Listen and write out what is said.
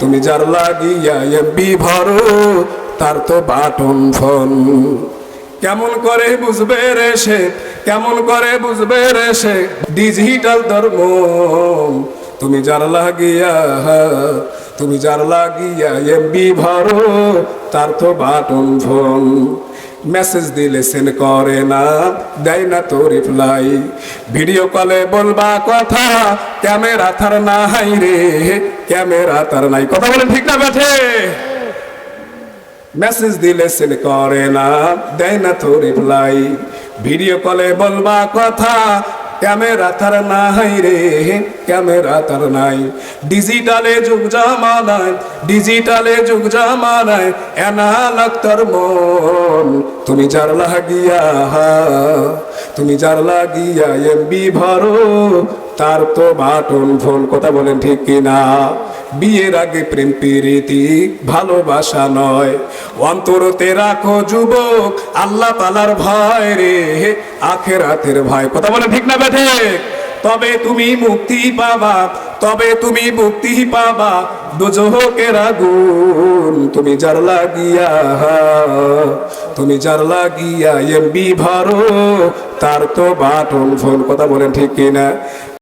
তুমি যার লাগিয়া এমবি ভরো, তার তো বাটন ফন। কেমন করে বুঝবে রে সে, কেমন করে বুঝবে রে সে? ডিজিটাল ধর্ম, তুমি যার লাগিয়া তুমি যার লাগিয়া এমবি ভরো, তার তো বাটন ফোন। মেসেজ দিলে সেন করে না, দেয় না তো রিপ্লাই ভিডিও কলে বলবা কথা, ক্যামেরা তার নাই রে, ক্যামেরা তার নাই। কথা বলেন ঠিক না বেঠে মেসেজ দিলে সেন করে না, দেয় না তো রিপ্লাই ভিডিও কলে বলবা কথা ক্যামেরা তার নাই রে। ক্যামেরা তার নাই। ডিজিটালে যুগ জামানায়, ডিজিটালে যুগ জামানায় এনালগ তার মন। তুমি যার লাগিয়া তুমি যার লাগিয়া এমবি ভরো, তার তো বাটন ফোন, কথা বলেন ঠিক কিনা? বিয়ের আগে প্রেম, প্রীতি, ভালোবাসা নয়। অন্তরতে রাখো যুবক, আল্লাহ তালার ভয় রে। আখের আখেরাতের ভয়, কথা বলে ঠিক না বেঠে তবে তুমি মুক্তি পাবা। তবে তুমি মুক্তি পাবা। দুজোহকের আগুন তুমি যার লাগিয়া তুমি যার লাগিয়া এমবি ভারো তার তো বাটন ফোন, কথা বলেন ঠিক কিনা?